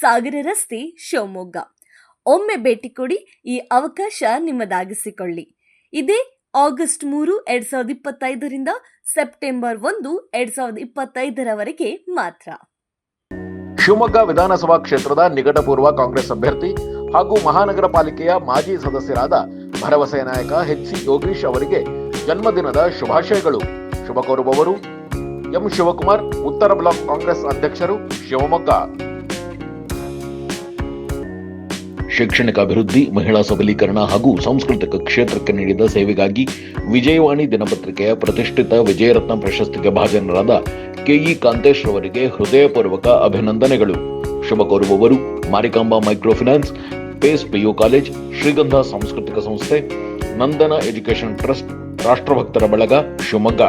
ಸಾಗರ ರಸ್ತೆ ಶಿವಮೊಗ್ಗ. ಒಮ್ಮೆ ಭೇಟಿ ಕೊಡಿ ಈ ಅವಕಾಶ ನಿಮ್ಮದಾಗಿಸಿಕೊಳ್ಳಿ. ಇದೇ ಆಗಸ್ಟ್ ಮೂರು, ಎರಡ್ ಸಾವಿರದ ಇಪ್ಪತ್ತೈದರಿಂದ ಸೆಪ್ಟೆಂಬರ್ ಒಂದು, ಎರಡ್ ಸಾವಿರದ ಇಪ್ಪತ್ತೈದರವರೆಗೆ ಮಾತ್ರ. ಶಿವಮೊಗ್ಗ ವಿಧಾನಸಭಾ ಕ್ಷೇತ್ರದ ನಿಕಟಪೂರ್ವ ಕಾಂಗ್ರೆಸ್ ಅಭ್ಯರ್ಥಿ ಹಾಗೂ ಮಹಾನಗರ ಪಾಲಿಕೆಯ ಮಾಜಿ ಸದಸ್ಯರಾದ ಭರವಸೆ ನಾಯಕ ಎಚ್ ಸಿ ಯೋಗೀಶ್ ಅವರಿಗೆ ಜನ್ಮದಿನದ ಶುಭಾಶಯಗಳು. ಶುಭ ಕೋರುವವರು ಎಂ ಶಿವಕುಮಾರ್, ಉತ್ತರ ಬ್ಲಾಕ್ ಕಾಂಗ್ರೆಸ್ ಅಧ್ಯಕ್ಷರು ಶಿವಮೊಗ್ಗ. ಶೈಕ್ಷಣಿಕ ಅಭಿವೃದ್ಧಿ, ಮಹಿಳಾ ಸಬಲೀಕರಣ ಹಾಗೂ ಸಾಂಸ್ಕೃತಿಕ ಕ್ಷೇತ್ರಕ್ಕೆ ನೀಡಿದ ಸೇವೆಗಾಗಿ ವಿಜಯವಾಣಿ ದಿನಪತ್ರಿಕೆಯ ಪ್ರತಿಷ್ಠಿತ ವಿಜಯರತ್ನ ಪ್ರಶಸ್ತಿಗೆ ಭಾಜನರಾದ ಕೆಇ ಕಾಂತೇಶ್ ಅವರಿಗೆ ಹೃದಯಪೂರ್ವಕ ಅಭಿನಂದನೆಗಳು. ಶುಭ ಕೋರುವವರು Marikamba micro finance Pace PU college, Shrigandha ಸಾಂಸ್ಕೃತಿಕ ಸಂಸ್ಥೆ, ನಂದನ ಎಜುಕೇಷನ್ ಟ್ರಸ್ಟ್, ರಾಷ್ಟ್ರಭಕ್ತರ ಬಳಗ, ಶಿವಮೊಗ್ಗ.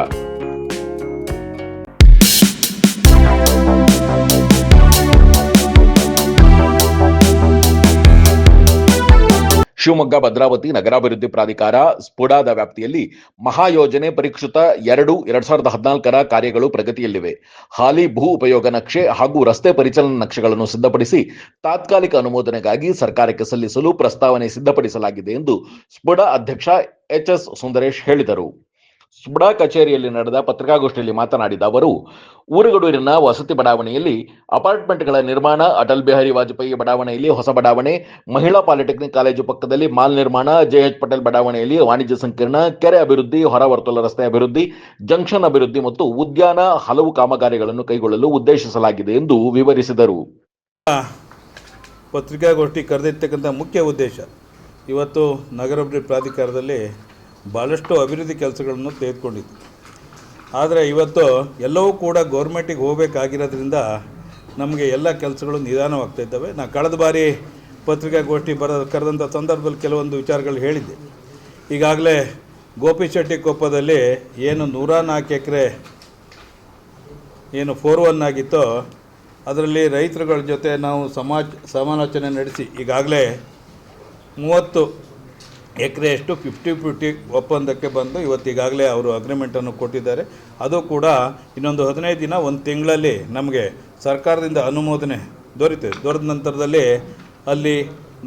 ಶಿವಮೊಗ್ಗ ಭದ್ರಾವತಿ ನಗರಾಭಿವೃದ್ಧಿ ಪ್ರಾಧಿಕಾರ ಸ್ಪುಡಾದ ವ್ಯಾಪ್ತಿಯಲ್ಲಿ ಮಹಾಯೋಜನೆ ಪರಿಷ್ಕೃತ ಎರಡು ಎರಡ್ ಸಾವಿರದ ಹದಿನಾಲ್ಕರ ಕಾರ್ಯಗಳು ಪ್ರಗತಿಯಲ್ಲಿವೆ. ಹಾಲಿ ಭೂ ಉಪಯೋಗ ನಕ್ಷೆ ಹಾಗೂ ರಸ್ತೆ ಪರಿಚಲನಾ ನಕ್ಷೆಗಳನ್ನು ಸಿದ್ಧಪಡಿಸಿ ತಾತ್ಕಾಲಿಕ ಅನುಮೋದನೆಗಾಗಿ ಸರ್ಕಾರಕ್ಕೆ ಸಲ್ಲಿಸಲು ಪ್ರಸ್ತಾವನೆ ಸಿದ್ಧಪಡಿಸಲಾಗಿದೆ ಎಂದು ಸ್ಪುಡ ಅಧ್ಯಕ್ಷ ಎಚ್ ಎಸ್ ಸುಂದರೇಶ್ ಹೇಳಿದರು. ಸ್ಫುಡ ಕಚೇರಿಯಲ್ಲಿ ನಡೆದ ಪತ್ರಿಕಾಗೋಷ್ಠಿಯಲ್ಲಿ ಮಾತನಾಡಿದ ಅವರು, ಊರುಗಡೂರಿನ ವಸತಿ ಬಡಾವಣೆಯಲ್ಲಿ ಅಪಾರ್ಟ್ಮೆಂಟ್ಗಳ ನಿರ್ಮಾಣ, ಅಟಲ್ ಬಿಹಾರಿ ವಾಜಪೇಯಿ ಬಡಾವಣೆಯಲ್ಲಿ ಹೊಸ ಬಡಾವಣೆ, ಮಹಿಳಾ ಪಾಲಿಟೆಕ್ನಿಕ್ ಕಾಲೇಜು ಪಕ್ಕದಲ್ಲಿ ಮಾಲ್ ನಿರ್ಮಾಣ, ಜೆಎಚ್ ಪಟೇಲ್ ಬಡಾವಣೆಯಲ್ಲಿ ವಾಣಿಜ್ಯ ಸಂಕೀರ್ಣ, ಕೆರೆ ಅಭಿವೃದ್ಧಿ, ಹೊರವರ್ತುಲ ರಸ್ತೆ ಅಭಿವೃದ್ಧಿ, ಜಂಕ್ಷನ್ ಅಭಿವೃದ್ಧಿ ಮತ್ತು ಉದ್ಯಾನ ಹಲವು ಕಾಮಗಾರಿಗಳನ್ನು ಕೈಗೊಳ್ಳಲು ಉದ್ದೇಶಿಸಲಾಗಿದೆ ಎಂದು ವಿವರಿಸಿದರು. ಪತ್ರಿಕಾಗೋಷ್ಠಿ ಕರೆದಿರ್ತಕ್ಕಂಥ ಮುಖ್ಯ ಉದ್ದೇಶ, ಇವತ್ತು ನಗರಾಭಿವೃದ್ಧಿ ಪ್ರಾಧಿಕಾರದಲ್ಲಿ ಭಾಳಷ್ಟು ಅಭಿವೃದ್ಧಿ ಕೆಲಸಗಳನ್ನು ತೆಗೆದುಕೊಂಡಿತ್ತು. ಆದರೆ ಇವತ್ತು ಎಲ್ಲವೂ ಕೂಡ ಗೌರ್ಮೆಂಟಿಗೆ ಹೋಗಬೇಕಾಗಿರೋದ್ರಿಂದ ನಮಗೆ ಎಲ್ಲ ಕೆಲಸಗಳು ನಿಧಾನವಾಗ್ತಾ ಇದ್ದಾವೆ. ನಾ ಕಳೆದ ಬಾರಿ ಪತ್ರಿಕಾಗೋಷ್ಠಿ ಬರ ಕರೆದಂಥ ಸಂದರ್ಭದಲ್ಲಿ ಕೆಲವೊಂದು ವಿಚಾರಗಳು ಹೇಳಿದ್ದೆ. ಈಗಾಗಲೇ ಗೋಪಿಶೆಟ್ಟಿ ಕೊಪ್ಪದಲ್ಲಿ ಏನು ನೂರ ನಾಲ್ಕು ಎಕರೆ ಏನು ಫೋರ್ ಒನ್ ಆಗಿತ್ತೋ, ಅದರಲ್ಲಿ ರೈತರುಗಳ ಜೊತೆ ನಾವು ಸಮಾಜ, ಸಮಾಲೋಚನೆ ನಡೆಸಿ ಈಗಾಗಲೇ ಮೂವತ್ತು ಎಕರೆಯಷ್ಟು ಫಿಫ್ಟಿ ಫಿಫ್ಟಿ ಒಪ್ಪಂದಕ್ಕೆ ಬಂದು ಇವತ್ತು ಈಗಾಗಲೇ ಅವರು ಅಗ್ರಿಮೆಂಟನ್ನು ಕೊಟ್ಟಿದ್ದಾರೆ. ಅದು ಕೂಡ ಇನ್ನೊಂದು ಹದಿನೈದು ದಿನ, ಒಂದು ತಿಂಗಳಲ್ಲಿ ನಮಗೆ ಸರ್ಕಾರದಿಂದ ಅನುಮೋದನೆ ದೊರೀತದೆ ದೊರೆದ ನಂತರದಲ್ಲಿ ಅಲ್ಲಿ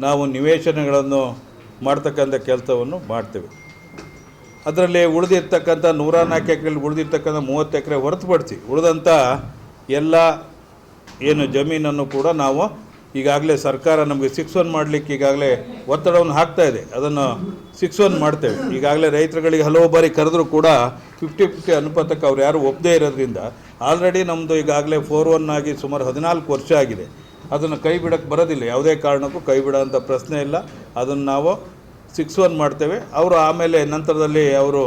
ನಾವು ನಿವೇಶನಗಳನ್ನು ಮಾಡ್ತಕ್ಕಂಥ ಕೆಲಸವನ್ನು ಮಾಡ್ತೇವೆ. ಅದರಲ್ಲಿ ಉಳಿದಿರ್ತಕ್ಕಂಥ ನೂರ ನಾಲ್ಕು ಎಕರೆಯಲ್ಲಿ ಉಳಿದಿರ್ತಕ್ಕಂಥ ಮೂವತ್ತು ಎಕರೆ ಹೊರತುಪಡಿಸಿ ಉಳಿದಂಥ ಎಲ್ಲ ಏನು ಜಮೀನನ್ನು ಕೂಡ ನಾವು ಈಗಾಗಲೇ ಸರ್ಕಾರ ನಮಗೆ ಸಿಕ್ಸ್ ಒನ್ ಮಾಡಲಿಕ್ಕೆ ಈಗಾಗಲೇ ಒತ್ತಡವನ್ನು ಹಾಕ್ತಾ ಇದೆ. ಅದನ್ನು ಸಿಕ್ಸ್ ಒನ್ ಮಾಡ್ತೇವೆ. ಈಗಾಗಲೇ ರೈತರುಗಳಿಗೆ ಹಲವು ಬಾರಿ ಕರೆದರೂ ಕೂಡ ಫಿಫ್ಟಿ ಫಿಫ್ಟಿ ಅನುಪಾತಕ್ಕೆ ಅವ್ರು ಯಾರು ಒಪ್ಪದೇ ಇರೋದ್ರಿಂದ ಆಲ್ರೆಡಿ ನಮ್ಮದು ಈಗಾಗಲೇ ಫೋರ್ ಒನ್ ಆಗಿ ಸುಮಾರು ಹದಿನಾಲ್ಕು ವರ್ಷ ಆಗಿದೆ. ಅದನ್ನು ಕೈ ಬಿಡೋಕ್ಕೆ ಬರೋದಿಲ್ಲ. ಯಾವುದೇ ಕಾರಣಕ್ಕೂ ಕೈ ಬಿಡೋಂಥ ಪ್ರಶ್ನೆ ಇಲ್ಲ. ಅದನ್ನು ನಾವು ಸಿಕ್ಸ್ ಒನ್ ಮಾಡ್ತೇವೆ. ಅವರು ಆಮೇಲೆ ನಂತರದಲ್ಲಿ ಅವರು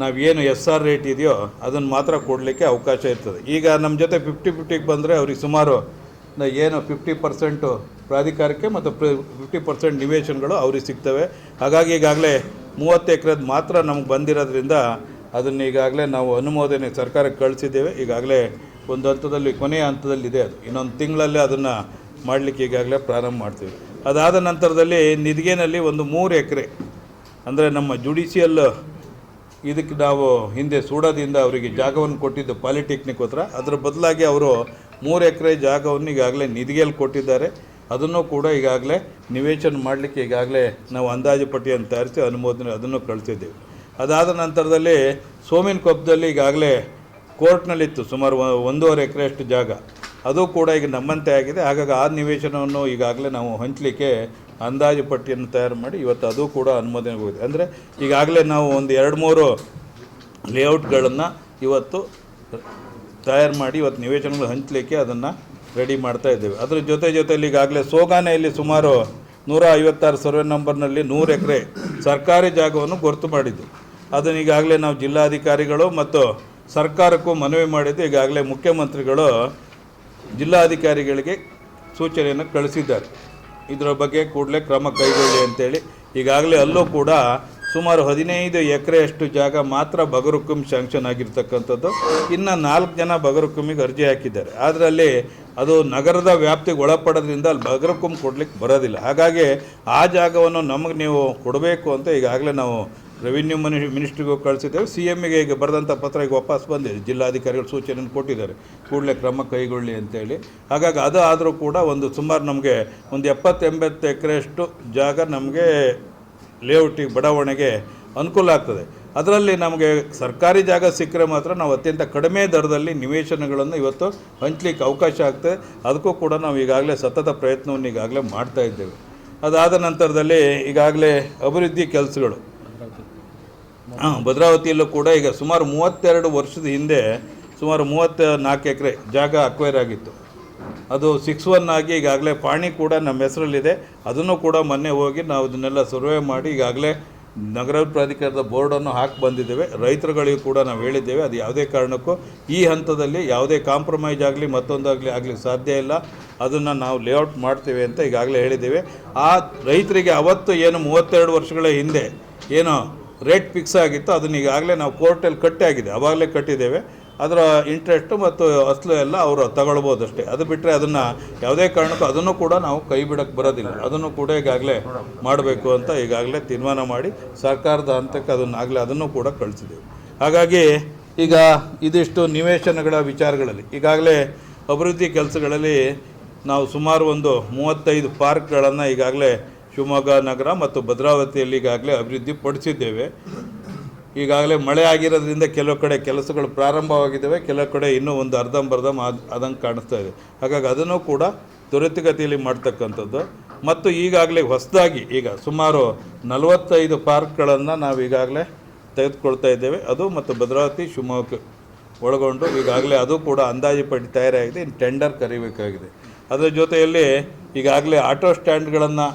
ನಾವು ಏನು ಎಸ್ ಆರ್ ರೇಟ್ ಇದೆಯೋ ಅದನ್ನು ಮಾತ್ರ ಕೊಡಲಿಕ್ಕೆ ಅವಕಾಶ ಇರ್ತದೆ. ಈಗ ನಮ್ಮ ಜೊತೆ ಫಿಫ್ಟಿ ಫಿಫ್ಟಿಗೆ ಬಂದರೆ ಅವ್ರಿಗೆ ಸುಮಾರು ಏನು ಫಿಫ್ಟಿ ಪರ್ಸೆಂಟು ಪ್ರಾಧಿಕಾರಕ್ಕೆ ಮತ್ತು ಫಿಫ್ಟಿ ಪರ್ಸೆಂಟ್ ನಿವೇಶನಗಳು ಅವ್ರಿಗೆ ಸಿಗ್ತವೆ. ಹಾಗಾಗಿ ಈಗಾಗಲೇ ಮೂವತ್ತು ಎಕರೆದು ಮಾತ್ರ ನಮಗೆ ಬಂದಿರೋದ್ರಿಂದ ಅದನ್ನು ಈಗಾಗಲೇ ನಾವು ಅನುಮೋದನೆ ಸರ್ಕಾರಕ್ಕೆ ಕಳಿಸಿದ್ದೇವೆ. ಈಗಾಗಲೇ ಒಂದು ಹಂತದಲ್ಲಿ, ಕೊನೆಯ ಹಂತದಲ್ಲಿದೆ ಅದು. ಇನ್ನೊಂದು ತಿಂಗಳಲ್ಲೇ ಅದನ್ನು ಮಾಡಲಿಕ್ಕೆ ಈಗಾಗಲೇ ಪ್ರಾರಂಭ ಮಾಡ್ತೀವಿ. ಅದಾದ ನಂತರದಲ್ಲಿ ನಿಧಿಗೆನಲ್ಲಿ ಒಂದು ಮೂರು ಎಕರೆ, ಅಂದರೆ ನಮ್ಮ ಜುಡಿಷಿಯಲ್ ಇದಕ್ಕೆ ನಾವು ಹಿಂದೆ ಸೂಡದಿಂದ ಅವರಿಗೆ ಜಾಗವನ್ನು ಕೊಟ್ಟಿದ್ದು ಪಾಲಿಟೆಕ್ನಿಕ್ ಹತ್ರ. ಅದರ ಬದಲಾಗಿ ಅವರು ಮೂರು ಎಕರೆ ಜಾಗವನ್ನು ಈಗಾಗಲೇ ನಿಧಿಗೆಯಲ್ಲಿ ಕೊಟ್ಟಿದ್ದಾರೆ. ಅದನ್ನು ಕೂಡ ಈಗಾಗಲೇ ನಿವೇಶನ ಮಾಡಲಿಕ್ಕೆ ಈಗಾಗಲೇ ನಾವು ಅಂದಾಜು ಪಟ್ಟಿಯನ್ನು ತಯಾರಿಸಿ ಅನುಮೋದನೆ ಅದನ್ನು ಕಳಿಸಿದ್ದೇವೆ. ಅದಾದ ನಂತರದಲ್ಲಿ ಸೋಮಿನ ಕೊಪ್ಪದಲ್ಲಿ ಈಗಾಗಲೇ ಕೋರ್ಟ್ನಲ್ಲಿತ್ತು ಸುಮಾರು ಒಂದೂವರೆ ಎಕರೆಯಷ್ಟು ಜಾಗ. ಅದು ಕೂಡ ಈಗ ನಮ್ಮಂತೆ ಆಗಿದೆ. ಹಾಗಾಗಿ ಆ ನಿವೇಶನವನ್ನು ಈಗಾಗಲೇ ನಾವು ಹಂಚಲಿಕ್ಕೆ ಅಂದಾಜು ಪಟ್ಟಿಯನ್ನು ತಯಾರು ಮಾಡಿ ಇವತ್ತು ಅದು ಕೂಡ ಅನುಮೋದನೆ ಹೋಗಿದೆ ಅಂದರೆ ಈಗಾಗಲೇ ನಾವು ಒಂದು ಎರಡು ಮೂರು ಲೇಔಟ್ಗಳನ್ನು ಇವತ್ತು ತಯಾರು ಮಾಡಿ ಇವತ್ತು ನಿವೇಶನಗಳು ಹಂಚಲಿಕ್ಕೆ ಅದನ್ನು ರೆಡಿ ಮಾಡ್ತಾ ಇದ್ದೇವೆ. ಅದರ ಜೊತೆ ಜೊತೆಯಲ್ಲಿ ಈಗಾಗಲೇ ಸೋಗಾನೆಯಲ್ಲಿ ಸುಮಾರು ನೂರ ಐವತ್ತಾರು ಸರ್ವೆ ನಂಬರ್ನಲ್ಲಿ ನೂರು ಎಕರೆ ಸರ್ಕಾರಿ ಜಾಗವನ್ನು ಗುರುತು ಮಾಡಿದ್ದು. ಅದನ್ನು ಈಗಾಗಲೇ ನಾವು ಜಿಲ್ಲಾಧಿಕಾರಿಗಳು ಮತ್ತು ಸರ್ಕಾರಕ್ಕೂ ಮನವಿ ಮಾಡಿದ್ದು ಈಗಾಗಲೇ ಮುಖ್ಯಮಂತ್ರಿಗಳು ಜಿಲ್ಲಾಧಿಕಾರಿಗಳಿಗೆ ಸೂಚನೆಯನ್ನು ಕಳಿಸಿದ್ದಾರೆ. ಇದರ ಬಗ್ಗೆ ಕೂಡಲೇ ಕ್ರಮ ಕೈಗೊಳ್ಳಿ ಅಂತೇಳಿ ಈಗಾಗಲೇ ಅಲ್ಲೂ ಕೂಡ ಸುಮಾರು ಹದಿನೈದು ಎಕರೆಯಷ್ಟು ಜಾಗ ಮಾತ್ರ ಬಗರುಕುಂ ಶಾಂಕ್ಷನ್ ಆಗಿರ್ತಕ್ಕಂಥದ್ದು. ಇನ್ನು ನಾಲ್ಕು ಜನ ಬಗರುಕುಮಿಗೆ ಅರ್ಜಿ ಹಾಕಿದ್ದಾರೆ. ಅದರಲ್ಲಿ ಅದು ನಗರದ ವ್ಯಾಪ್ತಿಗೆ ಒಳಪಡೋದ್ರಿಂದ ಅಲ್ಲಿ ಬಗರುಕುಂ ಕೊಡ್ಲಿಕ್ಕೆ ಬರೋದಿಲ್ಲ. ಹಾಗಾಗಿ ಆ ಜಾಗವನ್ನು ನಮಗೆ ನೀವು ಕೊಡಬೇಕು ಅಂತ ಈಗಾಗಲೇ ನಾವು ರೆವಿನ್ಯೂ ಮನಿ ಮಿನಿಸ್ಟ್ರಿಗೂ ಕಳಿಸಿದ್ದೇವೆ. ಸಿ ಎಮ್ಗೆ ಈಗ ಬರೆದಂಥ ಪತ್ರ ಈಗ ವಾಪಸ್ ಬಂದಿದೆ. ಜಿಲ್ಲಾಧಿಕಾರಿಗಳು ಸೂಚನೆಯನ್ನು ಕೊಟ್ಟಿದ್ದಾರೆ. ಕೂಡಲೇ ಕ್ರಮ ಕೈಗೊಳ್ಳಿ ಅಂತೇಳಿ. ಹಾಗಾಗಿ ಅದು ಆದರೂ ಕೂಡ ಒಂದು ಸುಮಾರು ನಮಗೆ ಒಂದು ಎಪ್ಪತ್ತು ಎಂಬತ್ತು ಎಕರೆಯಷ್ಟು ಜಾಗ ನಮಗೆ ಲೇಔಟಿಗೆ ಬಡಾವಣೆಗೆ ಅನುಕೂಲ ಆಗ್ತದೆ. ಅದರಲ್ಲಿ ನಮಗೆ ಸರ್ಕಾರಿ ಜಾಗ ಸಿಕ್ಕರೆ ಮಾತ್ರ ನಾವು ಅತ್ಯಂತ ಕಡಿಮೆ ದರದಲ್ಲಿ ನಿವೇಶನಗಳನ್ನು ಇವತ್ತು ಹಂಚಲಿಕ್ಕೆ ಅವಕಾಶ ಆಗ್ತದೆ. ಅದಕ್ಕೂ ಕೂಡ ನಾವು ಈಗಾಗಲೇ ಸತತ ಪ್ರಯತ್ನವನ್ನು ಈಗಾಗಲೇ ಮಾಡ್ತಾ ಇದ್ದೇವೆ. ಅದಾದ ನಂತರದಲ್ಲಿ ಈಗಾಗಲೇ ಅಭಿವೃದ್ಧಿ ಕೆಲಸಗಳು. ಹಾಂ, ಭದ್ರಾವತಿಯಲ್ಲೂ ಕೂಡ ಈಗ ಸುಮಾರು ಮೂವತ್ತೆರಡು ವರ್ಷದ ಹಿಂದೆ ಸುಮಾರು ಮೂವತ್ತ ನಾಲ್ಕು ಎಕರೆ ಜಾಗ ಅಕ್ವೈರ್ ಆಗಿತ್ತು. ಅದು ಸಿಕ್ಸ್ ಒನ್ ಆಗಿ ಈಗಾಗಲೇ ಪಾಣಿ ಕೂಡ ನಮ್ಮ ಹೆಸರಲ್ಲಿದೆ. ಅದನ್ನು ಕೂಡ ಮೊನ್ನೆ ಹೋಗಿ ನಾವು ಇದನ್ನೆಲ್ಲ ಸರ್ವೆ ಮಾಡಿ ಈಗಾಗಲೇ ನಗರ ಪ್ರಾಧಿಕಾರದ ಬೋರ್ಡನ್ನು ಹಾಕಿ ಬಂದಿದ್ದೇವೆ. ರೈತರುಗಳಿಗೆ ಕೂಡ ನಾವು ಹೇಳಿದ್ದೇವೆ. ಅದು ಯಾವುದೇ ಕಾರಣಕ್ಕೂ ಈ ಹಂತದಲ್ಲಿ ಯಾವುದೇ ಕಾಂಪ್ರಮೈಸ್ ಆಗಲಿ ಮತ್ತೊಂದಾಗಲಿ ಆಗಲಿ ಸಾಧ್ಯ ಇಲ್ಲ. ಅದನ್ನು ನಾವು ಲೇಔಟ್ ಮಾಡ್ತೇವೆ ಅಂತ ಈಗಾಗಲೇ ಹೇಳಿದ್ದೇವೆ. ಆ ರೈತರಿಗೆ ಅವತ್ತು ಏನು ಮೂವತ್ತೆರಡು ವರ್ಷಗಳ ಹಿಂದೆ ಏನು ರೇಟ್ ಫಿಕ್ಸ್ ಆಗಿತ್ತು. ಅದನ್ನ ಈಗಾಗಲೇ ನಾವು ಕೋರ್ಟಲ್ಲಿ ಕಟ್ಟಿ ಆಗಿದೆ ಆವಾಗಲೇ ಕಟ್ಟಿದ್ದೇವೆ. ಅದರ ಇಂಟ್ರೆಸ್ಟು ಮತ್ತು ಅಸಲು ಎಲ್ಲ ಅವರು ತಗೊಳ್ಬೋದು ಅಷ್ಟೇ ಅದು ಬಿಟ್ಟರೆ ಅದನ್ನು ಯಾವುದೇ ಕಾರಣಕ್ಕೂ ಅದನ್ನು ಕೂಡ ನಾವು ಕೈ ಬಿಡಕ್ಕೆ ಬರೋದಿಲ್ಲ. ಅದನ್ನು ಕೂಡ ಈಗಾಗಲೇ ಮಾಡಬೇಕು ಅಂತ ಈಗಾಗಲೇ ತೀರ್ಮಾನ ಮಾಡಿ ಸರ್ಕಾರದ ಹಂತಕ್ಕೆ ಅದನ್ನಾಗಲೇ ಅದನ್ನು ಕೂಡ ಕಳಿಸಿದೆವು. ಹಾಗಾಗಿ ಈಗ ಇದಿಷ್ಟು ನಿವೇಶನಗಳ ವಿಚಾರಗಳಲ್ಲಿ ಈಗಾಗಲೇ ಅಭಿವೃದ್ಧಿ ಕೆಲಸಗಳಲ್ಲಿ ನಾವು ಸುಮಾರು ಒಂದು ಮೂವತ್ತೈದು ಪಾರ್ಕ್ಗಳನ್ನು ಈಗಾಗಲೇ ಶಿವಮೊಗ್ಗ ನಗರ ಮತ್ತು ಭದ್ರಾವತಿಯಲ್ಲಿ ಈಗಾಗಲೇ ಅಭಿವೃದ್ಧಿ ಪಡಿಸಿದ್ದೇವೆ. ಈಗಾಗಲೇ ಮಳೆ ಆಗಿರೋದ್ರಿಂದ ಕೆಲವು ಕಡೆ ಕೆಲಸಗಳು ಪ್ರಾರಂಭವಾಗಿದ್ದಾವೆ, ಕೆಲವು ಕಡೆ ಇನ್ನೂ ಒಂದು ಅರ್ಧಂಬರ್ಧಂ ಅದಂಗೆ ಕಾಣಿಸ್ತಾ ಇದೆ. ಹಾಗಾಗಿ ಅದನ್ನು ಕೂಡ ತ್ವರಿತಗತಿಯಲ್ಲಿ ಮಾಡ್ತಕ್ಕಂಥದ್ದು. ಮತ್ತು ಈಗಾಗಲೇ ಹೊಸದಾಗಿ ಈಗ ಸುಮಾರು ನಲವತ್ತೈದು ಪಾರ್ಕ್ಗಳನ್ನು ನಾವು ಈಗಾಗಲೇ ತೆಗೆದುಕೊಳ್ತಾ ಇದ್ದೇವೆ. ಅದು ಮತ್ತು ಭದ್ರಾವತಿ, ಶಿವಮೊಗ್ಗ ಒಳಗೊಂಡು ಈಗಾಗಲೇ ಅದು ಕೂಡ ಅಂದಾಜು ಪಟ್ಟಿ ತಯಾರಾಗಿದೆ, ಇನ್ನು ಟೆಂಡರ್ ಕರಿಬೇಕಾಗಿದೆ. ಅದರ ಜೊತೆಯಲ್ಲಿ ಈಗಾಗಲೇ ಆಟೋ ಸ್ಟ್ಯಾಂಡ್ಗಳನ್ನು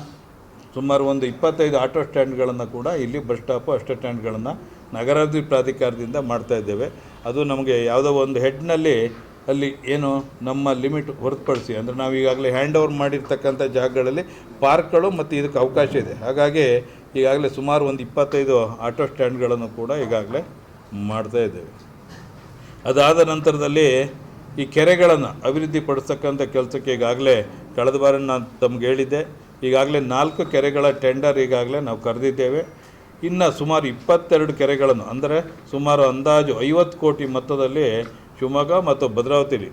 ಸುಮಾರು ಒಂದು ಇಪ್ಪತ್ತೈದು ಆಟೋ ಸ್ಟ್ಯಾಂಡ್ಗಳನ್ನು ಕೂಡ ಇಲ್ಲಿ ಬಸ್ ಸ್ಟಾಪು, ಅಷ್ಟೋ ಸ್ಟ್ಯಾಂಡ್ಗಳನ್ನು ನಗರಾಭಿವೃದ್ಧಿ ಪ್ರಾಧಿಕಾರದಿಂದ ಮಾಡ್ತಾ ಇದ್ದೇವೆ. ಅದು ನಮಗೆ ಯಾವುದೋ ಒಂದು ಹೆಡ್ನಲ್ಲಿ ಅಲ್ಲಿ ಏನು ನಮ್ಮ ಲಿಮಿಟ್ ಹೊರತುಪಡಿಸಿ, ಅಂದರೆ ನಾವು ಈಗಾಗಲೇ ಹ್ಯಾಂಡ್ ಓವರ್ ಮಾಡಿರ್ತಕ್ಕಂಥ ಜಾಗಗಳಲ್ಲಿ ಪಾರ್ಕ್ಗಳು ಮತ್ತು ಇದಕ್ಕೆ ಅವಕಾಶ ಇದೆ. ಹಾಗಾಗಿ ಈಗಾಗಲೇ ಸುಮಾರು ಒಂದು ಇಪ್ಪತ್ತೈದು ಆಟೋ ಸ್ಟ್ಯಾಂಡ್ಗಳನ್ನು ಕೂಡ ಈಗಾಗಲೇ ಮಾಡ್ತಾ ಇದ್ದೇವೆ. ಅದಾದ ನಂತರದಲ್ಲಿ ಈ ಕೆರೆಗಳನ್ನು ಅಭಿವೃದ್ಧಿ ಪಡಿಸ್ತಕ್ಕಂಥ ಕೆಲಸಕ್ಕೆ ಈಗಾಗಲೇ ಕಳೆದ ಬಾರಿ ನಾನು ತಮ್ಗೆ ಹೇಳಿದ್ದೆ. ಈಗಾಗಲೇ ನಾಲ್ಕು ಕೆರೆಗಳ ಟೆಂಡರ್ ಈಗಾಗಲೇ ನಾವು ಕರೆದಿದ್ದೇವೆ. ಇನ್ನು ಸುಮಾರು ಇಪ್ಪತ್ತೆರಡು ಕೆರೆಗಳನ್ನು, ಅಂದರೆ ಸುಮಾರು ಅಂದಾಜು ಐವತ್ತು ಕೋಟಿ ಮೊತ್ತದಲ್ಲಿ ಶಿವಮೊಗ್ಗ ಮತ್ತು ಭದ್ರಾವತಿಲಿ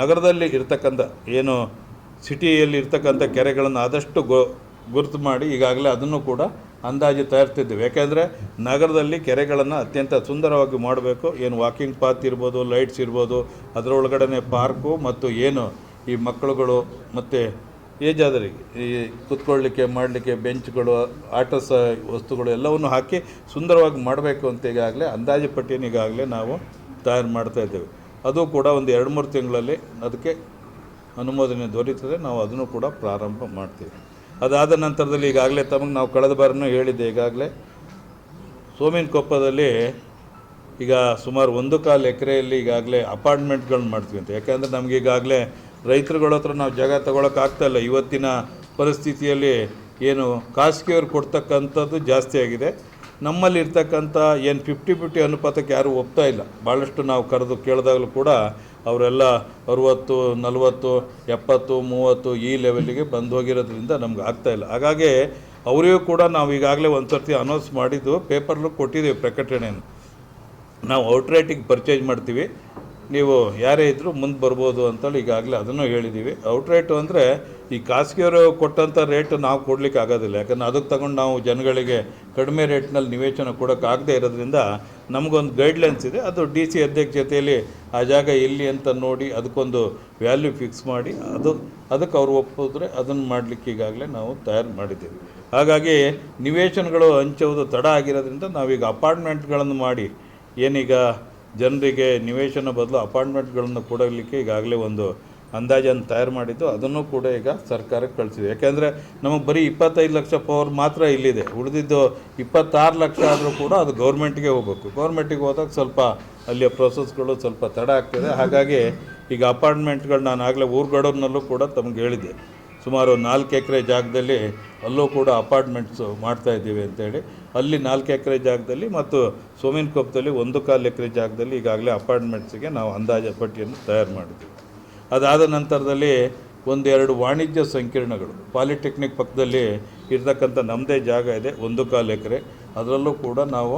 ನಗರದಲ್ಲಿ ಇರ್ತಕ್ಕಂಥ, ಏನು ಸಿಟಿಯಲ್ಲಿ ಇರ್ತಕ್ಕಂಥ ಕೆರೆಗಳನ್ನು ಆದಷ್ಟು ಗುರುತು ಮಾಡಿ ಈಗಾಗಲೇ ಅದನ್ನು ಕೂಡ ಅಂದಾಜು ತಯಾರಿಸ್ತಿದ್ದೇವೆ. ಯಾಕೆಂದರೆ ನಗರದಲ್ಲಿ ಕೆರೆಗಳನ್ನು ಅತ್ಯಂತ ಸುಂದರವಾಗಿ ಮಾಡಬೇಕು. ಏನು ವಾಕಿಂಗ್ ಪಾತ್ ಇರ್ಬೋದು, ಲೈಟ್ಸ್ ಇರ್ಬೋದು ಅದರೊಳಗಡೆ ಪಾರ್ಕು ಮತ್ತು ಏನು ಈ ಮಕ್ಕಳುಗಳು ಮತ್ತು ಏಜ್ ಆದರಿಗೆ ಈ ಕುತ್ಕೊಳ್ಳಿಕ್ಕೆ, ಮಾಡಲಿಕ್ಕೆ ಬೆಂಚ್ಗಳು ಆಟ ಸ ವಸ್ತುಗಳು ಎಲ್ಲವನ್ನು ಹಾಕಿ ಸುಂದರವಾಗಿ ಮಾಡಬೇಕು ಅಂತ ಈಗಾಗಲೇ, ಅಂದಾಜು ಪಟ್ಟಿಯನ್ನು ಈಗಾಗಲೇ ನಾವು ತಯಾರು ಮಾಡ್ತಾ ಇದ್ದೇವೆ. ಅದು ಕೂಡ ಒಂದು ಎರಡು ಮೂರು ತಿಂಗಳಲ್ಲಿ ಅದಕ್ಕೆ ಅನುಮೋದನೆ ದೊರೀತದೆ. ನಾವು ಅದನ್ನು ಕೂಡ ಪ್ರಾರಂಭ ಮಾಡ್ತೀವಿ. ಅದಾದ ನಂತರದಲ್ಲಿ ಈಗಾಗಲೇ ತಮಗೆ ನಾವು ಕಳೆದ ಬಾರಿನೂ ಹೇಳಿದ್ದೆ, ಈಗಾಗಲೇ ಸೋಮಿನಕೊಪ್ಪದಲ್ಲಿ ಈಗ ಸುಮಾರು ಒಂದು ಕಾಲು ಎಕರೆಯಲ್ಲಿ ಈಗಾಗಲೇ ಅಪಾರ್ಟ್ಮೆಂಟ್ಗಳನ್ನ ಮಾಡ್ತೀವಿ ಅಂತ. ಯಾಕೆಂದರೆ ನಮಗೆ ಈಗಾಗಲೇ ರೈತರುಗಳ ಹತ್ರ ನಾವು ಜಾಗ ತಗೊಳಕ್ಕೆ ಆಗ್ತಾ ಇಲ್ಲ. ಇವತ್ತಿನ ಪರಿಸ್ಥಿತಿಯಲ್ಲಿ ಏನು ಖಾಸಗಿಯವ್ರು ಕೊಡ್ತಕ್ಕಂಥದ್ದು ಜಾಸ್ತಿ ಆಗಿದೆ. ನಮ್ಮಲ್ಲಿ ಇರ್ತಕ್ಕಂಥ ಏನು ಫಿಫ್ಟಿ ಫಿಫ್ಟಿ ಅನುಪಾತಕ್ಕೆ ಯಾರೂ ಒಪ್ತಾ ಇಲ್ಲ. ಭಾಳಷ್ಟು ನಾವು ಕರೆದು ಕೇಳಿದಾಗಲೂ ಕೂಡ ಅವರೆಲ್ಲ ಅರುವತ್ತು, ನಲವತ್ತು, ಎಪ್ಪತ್ತು, ಮೂವತ್ತು ಈ ಲೆವೆಲ್ಲಿಗೆ ಬಂದು ಹೋಗಿರೋದ್ರಿಂದ ನಮ್ಗೆ ಇಲ್ಲ. ಹಾಗಾಗಿ ಅವರಿಗೂ ಕೂಡ ನಾವು ಈಗಾಗಲೇ ಒಂದು ಸರ್ತಿ ಅನೌನ್ಸ್ ಮಾಡಿದ್ದು ಪೇಪರ್ಲು ಕೊಟ್ಟಿದ್ದೀವಿ ಪ್ರಕಟಣೆಯನ್ನು. ನಾವು ಔಟ್ರೇಟಿಗೆ ಪರ್ಚೇಸ್ ಮಾಡ್ತೀವಿ. ನೀವು ಯಾರೇ ಇದ್ದರೂ ಮುಂದೆ ಬರ್ಬೋದು ಅಂತೇಳಿ ಈಗಾಗಲೇ ಅದನ್ನು ಹೇಳಿದ್ದೀವಿ ಔಟ್ರೇಟು ಅಂದರೆ ಈ ಖಾಸಗಿಯವರು ಕೊಟ್ಟಂಥ ರೇಟ್ ನಾವು ಕೊಡಲಿಕ್ಕೆ ಆಗೋದಿಲ್ಲ. ಯಾಕಂದರೆ ಅದಕ್ಕೆ ತಗೊಂಡು ನಾವು ಜನಗಳಿಗೆ ಕಡಿಮೆ ರೇಟ್ನಲ್ಲಿ ನಿವೇಶನ ಕೊಡೋಕ್ಕಾಗದೇ ಇರೋದ್ರಿಂದ ನಮಗೊಂದು ಗೈಡ್ಲೈನ್ಸ್ ಇದೆ. ಅದು ಡಿ ಸಿ ಅಧ್ಯಕ್ಷತೆಯಲ್ಲಿ ಆ ಜಾಗ ಎಲ್ಲಿ ಅಂತ ನೋಡಿ ಅದಕ್ಕೊಂದು ವ್ಯಾಲ್ಯೂ ಫಿಕ್ಸ್ ಮಾಡಿ ಅದು, ಅದಕ್ಕೆ ಅವ್ರು ಒಪ್ಪಿದ್ರೆ ಅದನ್ನು ಮಾಡಲಿಕ್ಕೆ ಈಗಾಗಲೇ ನಾವು ತಯಾರು ಮಾಡಿದ್ದೀವಿ. ಹಾಗಾಗಿ ನಿವೇಶನಗಳು ಹಂಚೋದು ತಡ ಆಗಿರೋದ್ರಿಂದ ನಾವೀಗ ಅಪಾರ್ಟ್ಮೆಂಟ್ಗಳನ್ನು ಮಾಡಿ ಏನೀಗ ಜನರಿಗೆ ನಿವೇಶನ ಬದಲು ಅಪಾರ್ಟ್ಮೆಂಟ್ಗಳನ್ನು ಕೊಡಲಿಕ್ಕೆ ಈಗಾಗಲೇ ಒಂದು ಅಂದಾಜನ್ನು ತಯಾರು ಮಾಡಿದ್ದು, ಅದನ್ನು ಕೂಡ ಈಗ ಸರ್ಕಾರಕ್ಕೆ ಕಳಿಸಿದೆ. ಯಾಕೆಂದರೆ ನಮಗೆ ಬರೀ ಇಪ್ಪತ್ತೈದು ಲಕ್ಷ ಪವರ್ ಮಾತ್ರ ಇಲ್ಲಿದೆ. ಉಳಿದಿದ್ದು ಇಪ್ಪತ್ತಾರು ಲಕ್ಷ ಆದರೂ ಕೂಡ ಅದು ಗೌರ್ಮೆಂಟ್ಗೆ ಹೋಗಬೇಕು. ಗೌರ್ಮೆಂಟಿಗೆ ಹೋದಾಗ ಸ್ವಲ್ಪ ಅಲ್ಲಿಯ ಪ್ರೊಸೆಸ್ಗಳು ಸ್ವಲ್ಪ ತಡ ಆಗ್ತದೆ. ಹಾಗಾಗಿ ಈಗ ಅಪಾರ್ಟ್ಮೆಂಟ್ಗಳು ನಾನು ಆಗಲೇ ಊರುಗಡೋರ್ನಲ್ಲೂ ಕೂಡ ತಮಗೆ ಹೇಳಿದ್ದೆ. ಸುಮಾರು ನಾಲ್ಕು ಎಕರೆ ಜಾಗದಲ್ಲಿ ಅಲ್ಲೂ ಕೂಡ ಅಪಾರ್ಟ್ಮೆಂಟ್ಸು ಮಾಡ್ತಾ ಇದ್ದೀವಿ ಅಂತೇಳಿ. ಅಲ್ಲಿ ನಾಲ್ಕು ಎಕರೆ ಜಾಗದಲ್ಲಿ ಮತ್ತು ಸೋಮಿನ ಕೊಪ್ಪದಲ್ಲಿ ಒಂದು ಕಾಲು ಎಕರೆ ಜಾಗದಲ್ಲಿ ಈಗಾಗಲೇ ಅಪಾರ್ಟ್ಮೆಂಟ್ಸಿಗೆ ನಾವು ಅಂದಾಜು ಪಟ್ಟಿಯನ್ನು ತಯಾರು ಮಾಡಿದ್ವಿ. ಅದಾದ ನಂತರದಲ್ಲಿ ಒಂದೆರಡು ವಾಣಿಜ್ಯ ಸಂಕೀರ್ಣಗಳು. ಪಾಲಿಟೆಕ್ನಿಕ್ ಪಕ್ಕದಲ್ಲಿ ಇರತಕ್ಕಂಥ ನಮ್ಮದೇ ಜಾಗ ಇದೆ, ಒಂದು ಕಾಲು ಎಕರೆ. ಅದರಲ್ಲೂ ಕೂಡ ನಾವು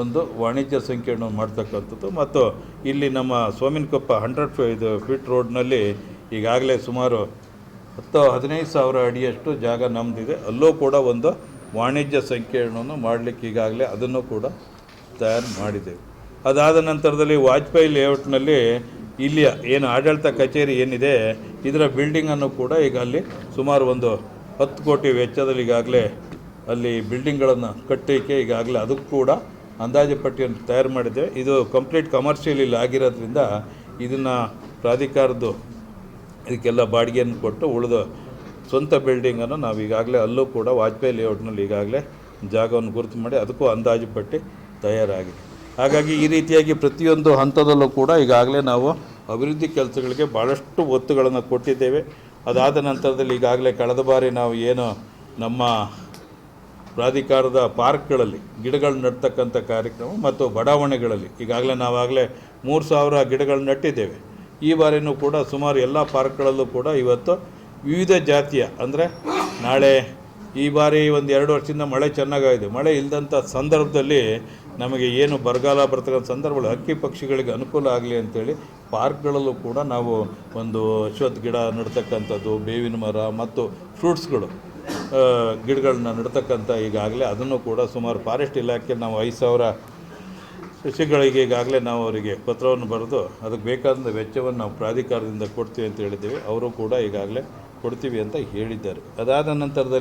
ಒಂದು ವಾಣಿಜ್ಯ ಸಂಕೀರ್ಣ ಮಾಡ್ತಕ್ಕಂಥದ್ದು. ಮತ್ತು ಇಲ್ಲಿ ನಮ್ಮ ಸೋಮಿನಕೊಪ್ಪ ಹಂಡ್ರೆಡ್ ಫೈ ಇದು ಫೀಟ್ ರೋಡ್ನಲ್ಲಿ ಈಗಾಗಲೇ ಸುಮಾರು ಹತ್ತು ಹದಿನೈದು ಸಾವಿರ ಅಡಿಯಷ್ಟು ಜಾಗ ನಮ್ಮದಿದೆ ಅಲ್ಲೂ ಕೂಡ ಒಂದು ವಾಣಿಜ್ಯ ಸಂಕೀರ್ಣವನ್ನು ಮಾಡಲಿಕ್ಕೆ ಈಗಾಗಲೇ ಅದನ್ನು ಕೂಡ ತಯಾರು ಮಾಡಿದ್ದೇವೆ ಅದಾದ ನಂತರದಲ್ಲಿ ವಾಜಪೇಯಿ ಲೇಔಟ್ನಲ್ಲಿ ಇಲ್ಲಿಯ ಏನು ಆಡಳಿತ ಕಚೇರಿ ಏನಿದೆ, ಇದರ ಬಿಲ್ಡಿಂಗನ್ನು ಕೂಡ ಈಗ ಅಲ್ಲಿ ಸುಮಾರು ಒಂದು ಹತ್ತು ಕೋಟಿ ವೆಚ್ಚದಲ್ಲಿ ಈಗಾಗಲೇ ಅಲ್ಲಿ ಬಿಲ್ಡಿಂಗ್ಗಳನ್ನು ಕಟ್ಟಲಿಕ್ಕೆ ಈಗಾಗಲೇ ಅದಕ್ಕೂ ಕೂಡ ಅಂದಾಜು ಪಟ್ಟಿಯನ್ನು ತಯಾರು ಮಾಡಿದ್ದೇವೆ. ಇದು ಕಂಪ್ಲೀಟ್ ಕಮರ್ಷಿಯಲ್ ಇಲ್ಲಿ ಆಗಿರೋದ್ರಿಂದ ಇದನ್ನು ಪ್ರಾಧಿಕಾರದ್ದು ಇದಕ್ಕೆಲ್ಲ ಬಾಡಿಗೆಯನ್ನು ಕೊಟ್ಟು ಉಳಿದ ಸ್ವಂತ ಬಿಲ್ಡಿಂಗನ್ನು ನಾವು ಈಗಾಗಲೇ ಅಲ್ಲೂ ಕೂಡ ವಾಜಪೇಯಿ ಲೇಔಟ್ನಲ್ಲಿ ಈಗಾಗಲೇ ಜಾಗವನ್ನು ಗುರುತು ಮಾಡಿ ಅದಕ್ಕೂ ಅಂದಾಜು ಪಟ್ಟಿ ತಯಾರಾಗಿದೆ. ಹಾಗಾಗಿ ಈ ರೀತಿಯಾಗಿ ಪ್ರತಿಯೊಂದು ಹಂತದಲ್ಲೂ ಕೂಡ ಈಗಾಗಲೇ ನಾವು ಅಭಿವೃದ್ಧಿ ಕೆಲಸಗಳಿಗೆ ಭಾಳಷ್ಟು ಒತ್ತುಗಳನ್ನು ಕೊಟ್ಟಿದ್ದೇವೆ. ಅದಾದ ನಂತರದಲ್ಲಿ ಈಗಾಗಲೇ ಕಳೆದ ಬಾರಿ ನಾವು ಏನು ನಮ್ಮ ಪ್ರಾಧಿಕಾರದ ಪಾರ್ಕ್ಗಳಲ್ಲಿ ಗಿಡಗಳು ನೆಡ್ತಕ್ಕಂಥ ಕಾರ್ಯಕ್ರಮ ಮತ್ತು ಬಡಾವಣೆಗಳಲ್ಲಿ ಈಗಾಗಲೇ ನಾವಾಗಲೇ ಮೂರು ಸಾವಿರ ಗಿಡಗಳು ನೆಟ್ಟಿದ್ದೇವೆ. ಈ ಬಾರಿಯೂ ಕೂಡ ಸುಮಾರು ಎಲ್ಲ ಪಾರ್ಕ್ಗಳಲ್ಲೂ ಕೂಡ ಇವತ್ತು ವಿವಿಧ ಜಾತಿಯ, ಅಂದರೆ ನಾಳೆ ಈ ಬಾರಿ ಒಂದು ಎರಡು ವರ್ಷದಿಂದ ಮಳೆ ಚೆನ್ನಾಗಾಗಿದೆ. ಮಳೆ ಇಲ್ಲದಂಥ ಸಂದರ್ಭದಲ್ಲಿ ನಮಗೆ ಏನು ಬರಗಾಲ ಬರ್ತಕ್ಕಂಥ ಸಂದರ್ಭಗಳು ಹಕ್ಕಿ ಪಕ್ಷಿಗಳಿಗೆ ಅನುಕೂಲ ಆಗಲಿ ಅಂತೇಳಿ ಪಾರ್ಕ್ಗಳಲ್ಲೂ ಕೂಡ ನಾವು ಒಂದು ಅಶ್ವತ್ಥ ಗಿಡ ನೆಡ್ತಕ್ಕಂಥದ್ದು, ಬೇವಿನ ಮರ ಮತ್ತು ಫ್ರೂಟ್ಸ್ಗಳು ಗಿಡಗಳನ್ನ ನೆಡ್ತಕ್ಕಂಥ ಈಗಾಗಲೇ ಅದನ್ನು ಕೂಡ ಸುಮಾರು ಫಾರೆಸ್ಟ್ ಇಲಾಖೆ ನಾವು ಐದು ಸಾವಿರ ಸಸಿಗಳಿಗೆ ಈಗಾಗಲೇ ನಾವು ಅವರಿಗೆ ಪತ್ರವನ್ನು ಬರೆದು ಅದಕ್ಕೆ ಬೇಕಾದಂಥ ವೆಚ್ಚವನ್ನು ನಾವು ಪ್ರಾಧಿಕಾರದಿಂದ ಕೊಡ್ತೀವಿ ಅಂತ ಹೇಳಿದ್ದೀವಿ. ಅವರು ಕೂಡ ಈಗಾಗಲೇ ಕೊಡ್ತೀವಿ ಅಂತ ಹೇಳಿದ್ದಾರೆ. ಅದಾದ ನಂತರದಲ್ಲಿ